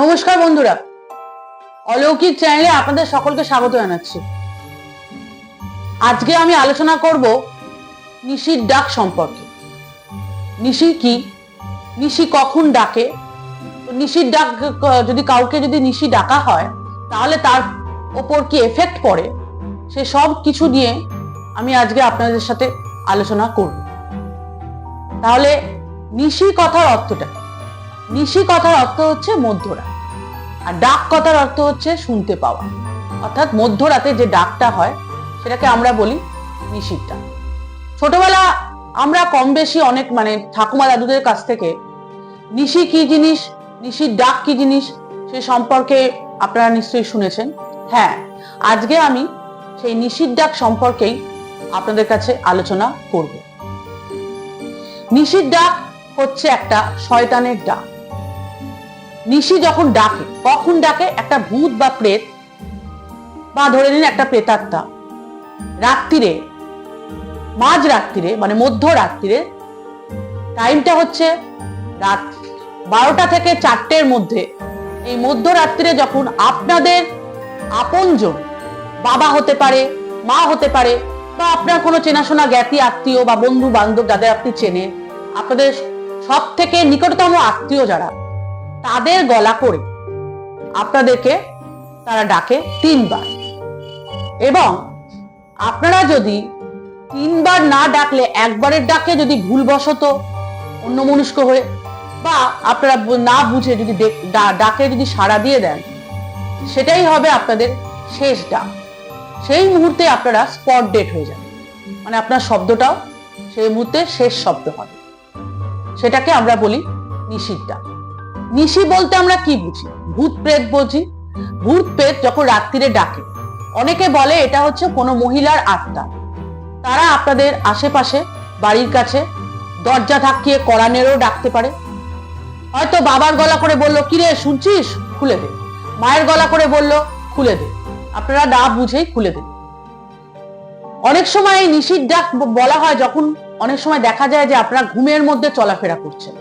নমস্কার বন্ধুরা। অলৌকিক চ্যানেলে আপনাদের সকলকে স্বাগত জানাচ্ছি। আজকে আমি আলোচনা করব নিশির ডাক সম্পর্কে। নিশি কি? নিশি কখন ডাকে? নিশির ডাক, যদি কাউকে যদি নিশি ডাকা হয়, তাহলে তার ওপর কি এফেক্ট পড়ে? সে সব কিছু নিয়ে আমি আজকে আপনাদের সাথে আলোচনা করব। তাহলে নিশি কথার অর্থটা নিশি কথার অর্থ হচ্ছে মধ্যরাত। আর ডাক কথার অর্থ হচ্ছে শুনতে পাওয়া। অর্থাৎ মধ্যরাতে যে ডাকটা হয়, সেটাকে আমরা বলি নিশির ডাক ছোটবেলা আমরা কম বেশি অনেক মানে ঠাকুমা দাদুদের কাছ থেকে, নিশি কি জিনিস, নিশির ডাক কি জিনিস, সে সম্পর্কে আপনারা নিশ্চয়ই শুনেছেন। হ্যাঁ আজকে আমি সেই নিশির ডাক সম্পর্কেই আপনাদের কাছে আলোচনা করব। নিশির ডাক হচ্ছে একটা শয়তানের ডাক। নিশি যখন ডাকে, কখন ডাকে? একটা ভূত বা প্রেত? বা ধরে নিন একটা প্রেতাত্মা। রাত্রিরে, মাঝ রাত্রিরে মানে মধ্য রাত্রিরে টাইমটা হচ্ছে রাত বারোটা থেকে চারটের মধ্যে। এই মধ্যরাত্রিরে যখন আপনাদের আপনজন বাবা হতে পারে, মা হতে পারে, বা আপনার কোনো চেনাশোনা জ্ঞাতি, আত্মীয় বা বন্ধু বান্ধব যাদের আপনি চেনেন, আপনাদের সব থেকে নিকটতম আত্মীয় যারা তাদের গলা করে আপনাদেরকে তারা ডাকে তিনবার। এবং আপনারা যদি তিনবার না ডাকলে একবারের ডাকে যদি ভুলবশত অন্য মনুষ্ক হয়ে বা আপনারা না বুঝে যদি ডাকে যদি সাড়া দিয়ে দেন, সেটাই হবে আপনাদের শেষ ডাক। সেই মুহূর্তে আপনারা স্পট ডেট হয়ে যাবে মানে আপনার শব্দটাও সেই মুহূর্তে শেষ শব্দ হবে। সেটাকে আমরা বলি নিষিদ্ধ ডাক। নিশি বলতে আমরা কি বুঝি? ভূত প্রেত বুঝি। ভূত প্রেত যখন রাত্রিরে ডাকে, অনেকে বলে এটা হচ্ছে কোনো মহিলার আত্মা। তারা আপনাদের আশেপাশে, বাড়ির কাছে দরজা ধাক্কিয়ে করানেরও ডাকতে পারে। হয়তো বাবার গলা করে বলল, কিরে, শুনছিস? খুলে দে। মায়ের গলা করে বলল, খুলে দে। আপনারা না বুঝেই খুলে দেন। অনেক সময় এই নিশির ডাক বলা হয় যখন অনেক সময় দেখা যায় যে আপনারা ঘুমের মধ্যে চলাফেরা করছেন।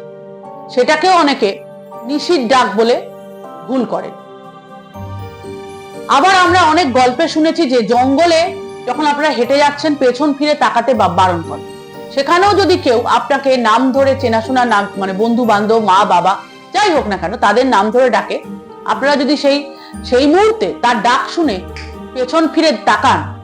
সেটাকেও অনেকে নিশির ডাক বলে ভুল করে। আবার আমরা অনেক গল্পে শুনেছি যে জঙ্গলে যখন আপনারা হেঁটে যাচ্ছেন, পেছন ফিরে তাকাতে বা- বারণ করে। সেখানেও যদি কেউ আপনাকে নাম ধরে চেনাশোনা নাম মানে বন্ধু বান্ধব, মা, বাবা, যাই হোক না কেন, তাদের নাম ধরে ডাকে, আপনারা যদি সেই সেই মুহূর্তে তার ডাক শুনে পেছন ফিরে তাকান,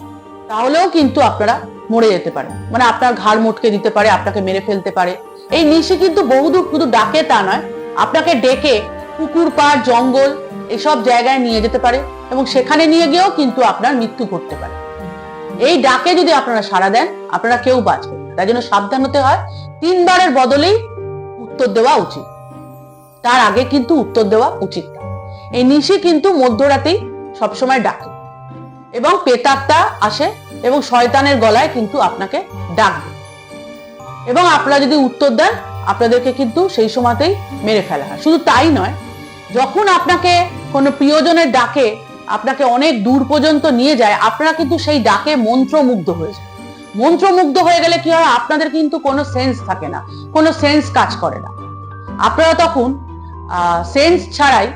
তাহলেও কিন্তু আপনারা মরে যেতে পারেন। মানে আপনার ঘাড় মোটকে দিতে পারে, আপনাকে মেরে ফেলতে পারে। এই নিশি কিন্তু বহুদূর শুধু ডাকে তা নয় আপনাকে ডেকে পুকুর, পাড়, জঙ্গল এসব জায়গায় নিয়ে যেতে পারে এবং সেখানে নিয়ে গিয়েও কিন্তু আপনার মৃত্যু ঘটতে পারে। এই ডাকে যদি আপনারা সাড়া দেন, আপনারা কেউ বাঁচবেন। তাই জন্য সাবধান হতে হয়। তিনবারের বদলেই উত্তর দেওয়া উচিত। তার আগে কিন্তু উত্তর দেওয়া উচিত না। এই নিশি কিন্তু মধ্যরাতেই সবসময় ডাকে এবং পেতাত্তা আসে এবং শয়তানের গলায় কিন্তু আপনাকে ডাকবে। এবং আপনারা যদি উত্তর দেন আপনাদেরকে কিন্তু সেই সময়তেই মেরে ফেলা হয়। শুধু তাই নয়, যখন আপনাকে কোনো প্রিয়জনের ডাকে আপনাকে অনেক দূর পর্যন্ত নিয়ে যায়, আপনারা কিন্তু সেই ডাকে মন্ত্রমুগ্ধ হয়ে যায় মন্ত্রমুগ্ধ হয়ে গেলে কি হয়? আপনাদের কিন্তু কোনো সেন্স থাকে না, কোনো সেন্স কাজ করে না। আপনারা তখন সেন্স ছাড়াই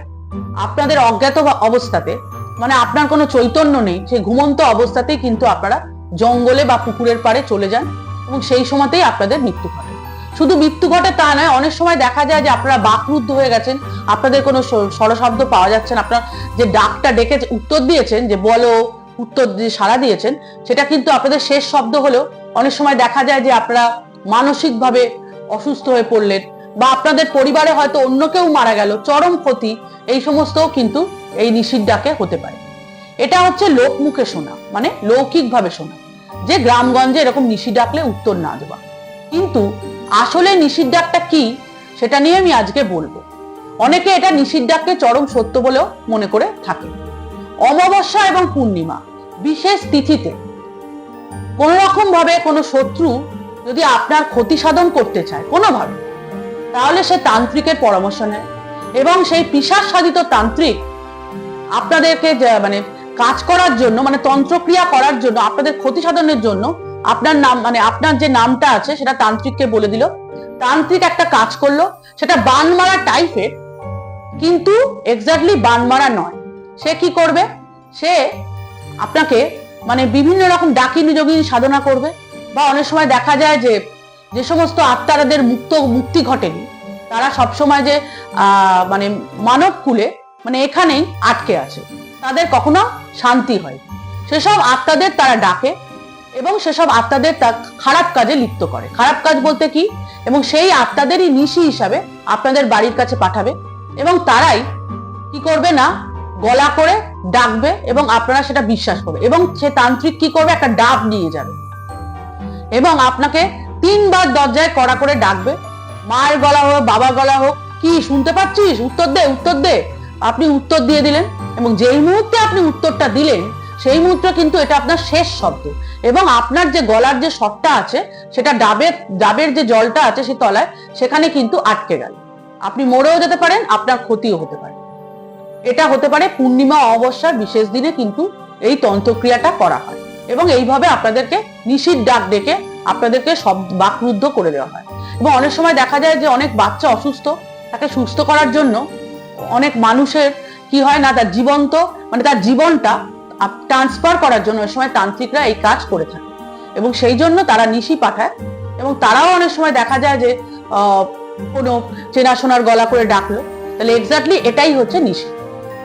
আপনাদের অজ্ঞাত অবস্থাতে মানে আপনার কোনো চৈতন্য নেই, সেই ঘুমন্ত অবস্থাতেই কিন্তু আপনারা জঙ্গলে বা পুকুরের পাড়ে চলে যান এবং সেই সময়তেই আপনাদের মৃত্যু ঘটে শুধু মৃত্যু ঘটে তা নয়, অনেক সময় দেখা যায় যে আপনারা বাকরুদ্ধ হয়ে গেছেন, আপনাদের কোনো স- স্বরশব্দ পাওয়া যাচ্ছে না। আপনার যে ডাকটা ডেকে উত্তর দিয়েছেন, যে বলো, উত্তর দিয়ে সাড়া দিয়েছেন, সেটা কিন্তু আপনাদের শেষ শব্দ হলেও অনেক সময় দেখা যায় যে আপনারা মানসিকভাবে অসুস্থ হয়ে পড়লেন বা আপনাদের পরিবারে হয়তো অন্য কেউ মারা গেল, চরম ক্ষতি, এই সমস্তও কিন্তু এই ডাকে হতে পারে। এটা হচ্ছে লোক মুখে শোনা মানে লৌকিকভাবে শোনা, যে গ্রামগঞ্জে এরকম নিশি ডাকলে উত্তর না দেওয়া। কিন্তু আসলে ডাকটা কি, সেটা নিয়ে আমি আজকে বলব। অনেকে এটা নিশির চরম সত্য বলেও মনে করে থাকে অমাবস্যা এবং পূর্ণিমা, বিশেষ তিথিতে, কোন রকম ভাবে কোনো শত্রু যদি আপনার ক্ষতি সাধন করতে চায়, কোনোভাবে, তাহলে সে তান্ত্রিকের পরামর্শ নেয় এবং সেই পিসার সাধিত তান্ত্রিক আপনাদেরকে মানে কাজ করার জন্য মানে তন্ত্রক্রিয়া করার জন্য, আপনাদের ক্ষতি সাধনের জন্য আপনার নাম মানে আপনার যে নামটা আছে, সেটা তান্ত্রিককে বলে দিল। তান্ত্রিক একটা কাজ করল, সেটা বান মারা টাইপের কিন্তু এক্স্যাক্টলি বান মারা নয়। সে কি করবে? সে আপনাকে মানে বিভিন্ন রকম ডাকিনি যোগিনী সাধনা করবে, বা অনেক সময় দেখা যায় যে যে সমস্ত আত্মারাদের মুক্ত, মুক্তি ঘটেনি। তারা সবসময় যে মানে মানব কুলে মানে এখানেই আটকে আছে। তাদের কখনো শান্তি হয় সেসব আত্মাদের তারা ডাকে এবং সেসব আত্মাদের তা খারাপ কাজে লিপ্ত করে। খারাপ কাজ বলতে কি? এবং সেই আত্মাদেরই নিশি হিসাবে আপনাদের বাড়ির কাছে পাঠাবে এবং তারাই কি করবে না? গলা করে ডাকবে এবং আপনারা সেটা বিশ্বাস করবে। এবং সে তান্ত্রিক কি করবে? একটা ডাব নিয়ে যাবে। এবং আপনাকে তিনবার দরজায় কড়া করে ডাকবে। মায়ের গলা হোক, বাবার গলা হোক, কি শুনতে পাচ্ছিস? উত্তর দে উত্তর দে। আপনি উত্তর দিয়ে দিলেন এবং যেই মুহূর্তে আপনি উত্তরটা দিলেন সেই মুহূর্তে কিন্তু এটা আপনার শেষ শব্দ। এবং আপনার যে গলার যে স্বরটা আছে, সেটা ডাবের ডাবের যে জলটা আছে সে তলায়, সেখানে কিন্তু আটকে গেল। আপনি মরেও যেতে পারেন, আপনার ক্ষতিও হতে পারে। এটা হতে পারে পূর্ণিমা, অমাবস্যার বিশেষ দিনে কিন্তু এই তন্ত্রক্রিয়াটা করা হয়। এবং এইভাবে আপনাদেরকে নিশির ডাক ডেকে আপনাদেরকে সব বাকরুদ্ধ করে দেওয়া হয়। এবং অনেক সময় দেখা যায় যে অনেক বাচ্চা অসুস্থ, তাকে সুস্থ করার জন্য অনেক মানুষের কি হয় না, তার জীবন্ত মানে তার জীবনটা ট্রান্সফার করার জন্য ওই সময় তান্ত্রিকরা এই কাজ করে থাকে। এবং সেই জন্য তারা নিশি পাঠায়। এবং তারাও অনেক সময় দেখা যায় যে কোনো চেনাশোনার গলা করে ডাকলো। তাহলে এক্স্যাক্টলি এটাই হচ্ছে নিশি।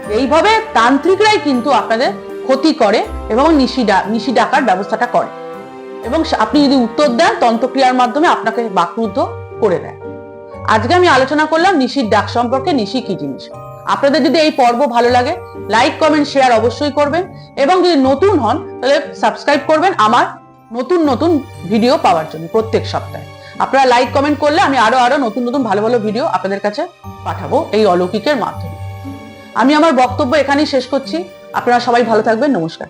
এইভাবে তান্ত্রিকরাই কিন্তু আপনাদের ক্ষতি করে এবং নিশি ডা- নিশি ডাকার ব্যবস্থাটা করে। এবং আপনি যদি উত্তর দেন, তন্ত্রক্রিয়ার মাধ্যমে আপনাকে বাকরুদ্ধ করে দেয়। আজকে আমি আলোচনা করলাম নিশির ডাক সম্পর্কে, নিশি কি জিনিস? আপনাদের যদি এই পর্ব ভালো লাগে লাইক কমেন্ট শেয়ার অবশ্যই করবেন। এবং যদি নতুন হন, তাহলে সাবস্ক্রাইব করবেন আমার নতুন নতুন ভিডিও পাওয়ার জন্য প্রত্যেক সপ্তাহে। আপনারা লাইক কমেন্ট করলে আমি আরও আরও নতুন নতুন ভালো ভালো ভিডিও আপনাদের কাছে পাঠাবো এই অলৌকিকের মাধ্যমে। আমি আমার বক্তব্য এখানেই শেষ করছি। আপনারা সবাই ভালো থাকবেন। নমস্কার।